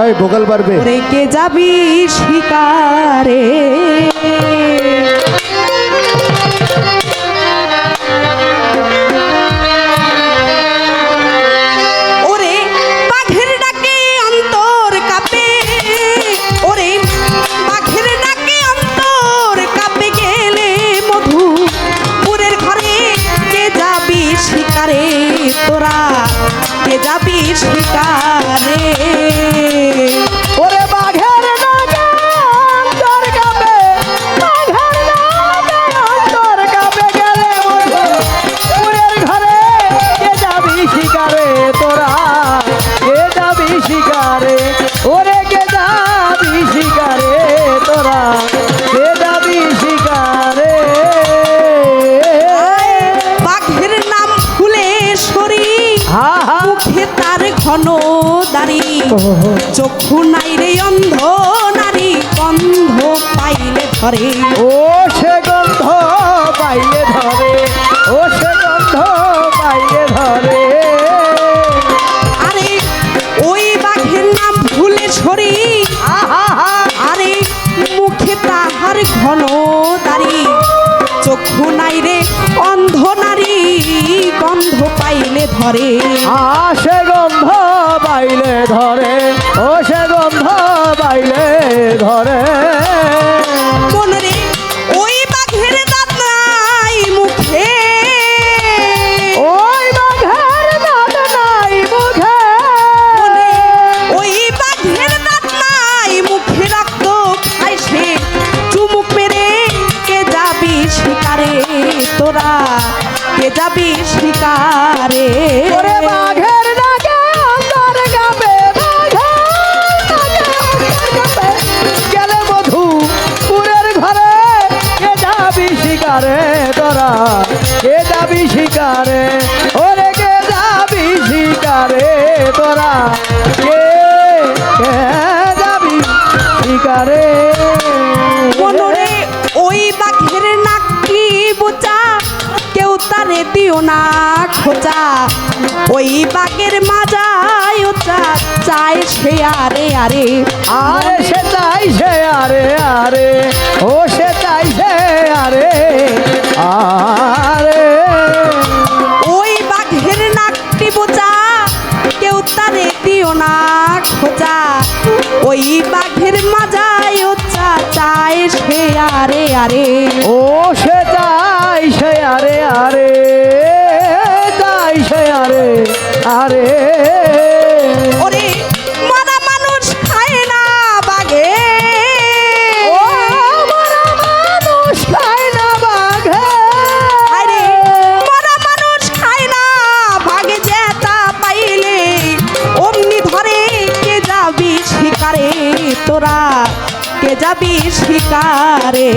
এই ভোকাল পারবে রেখে যাবি শিকারে? চক্ষু নাই রে অন্ধ নারী গন্ধ পাইলে ধরে। ও সে গন্ধ পাইলে ধরে ও সে গন্ধ পাইলে ধরে। আরে ওই বাঘের নাম আহা হা আরে মুখে তাহার ঘন দাড়ি। চক্ষু নাই রে পাইলে ধরে। আসে গন্ধ বাইলে ধরে। ও সে গন্ধ বাইলে ধরে। মনরে শিকারে তোরা? কে কে যাবি? শিকারে? মনরে ওই বাঘের নাকি বোচা? কেউ তারে দিও না খোঁচা। ওই বাঘের মাজায় ওচা চায় সে আরে আরে। আরে সে চাই সে আরে আরে। ও সে চাই সে আরে। আরে ওই বাঘের মাজায় ওচা চায় সে আরে আরে। ও, সে চাই সে আরে আরে। চাই সে আরে আরে। শিকারে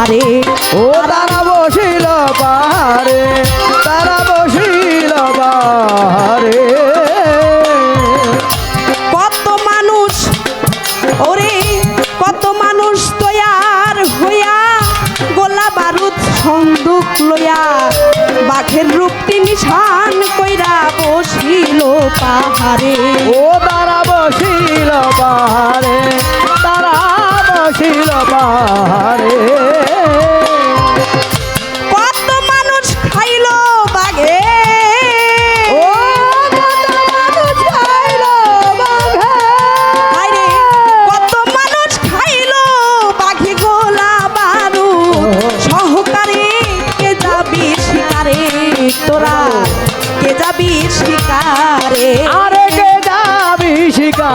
পাহাড়ে। ও তারা বসিল পাহাড়ে তারা বসিল পাহাড়ে। কত মানুষ ওরে কত মানুষ তৈয়ার হইয়া গোলা বারুদ সন্দুক লইয়া বাঘের রূপটি নিশান কইরা বসিল পাহাড়ে। ও তারা বসিল পাহাড়ে তারা বসিল পাহাড়ে।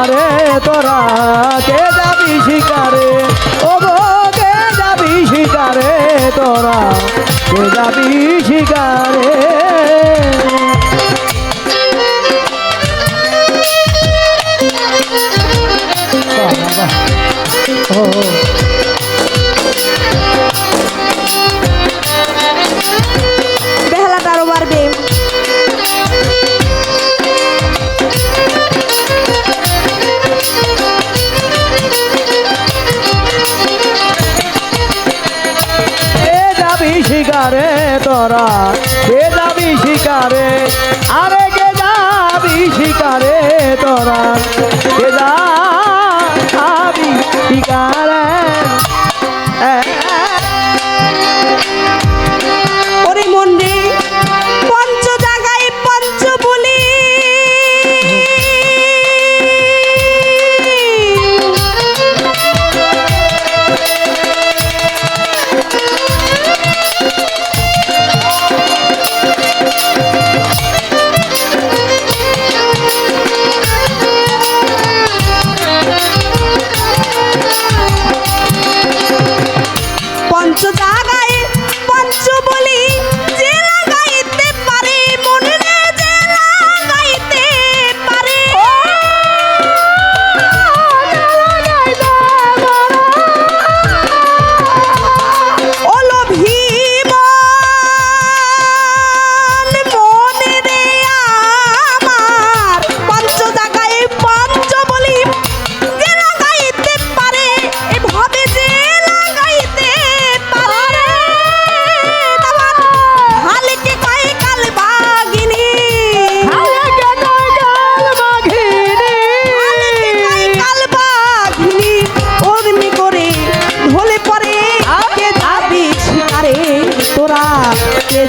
শিকারে তোরা কে যাবি শিকারে? ও কে যাবি শিকারে? তোরা কে যাবি শিকারে? Oh, oh. শিকারে তোরা বেদাবি শিকারে? আরে গেদাবি শিকারে তোরা? বেদা যাবি শিকার?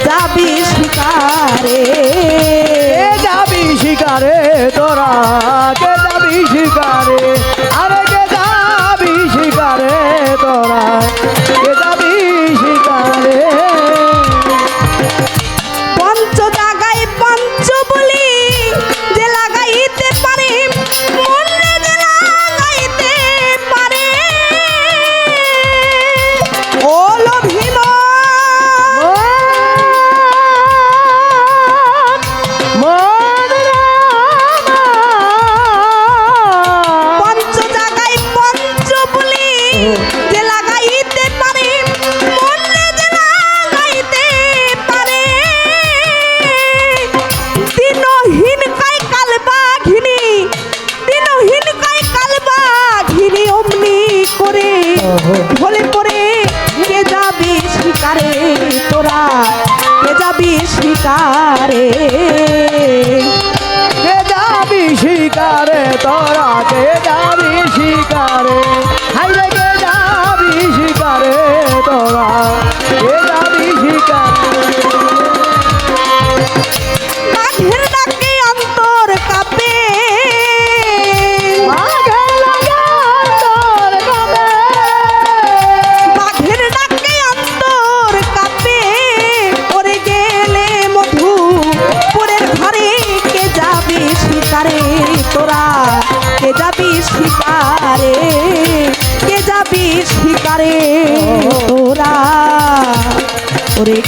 যাবি শিকারে? যাবি শিকারে তোরা? যাবি শিকারে? শিকারে। কে যাবি শিকারে? তোরা কে যাবি শিকারে? হাইরে কে যাবি শিকারে? তোরা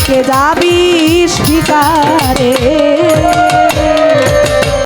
কে যাবি শিকারে?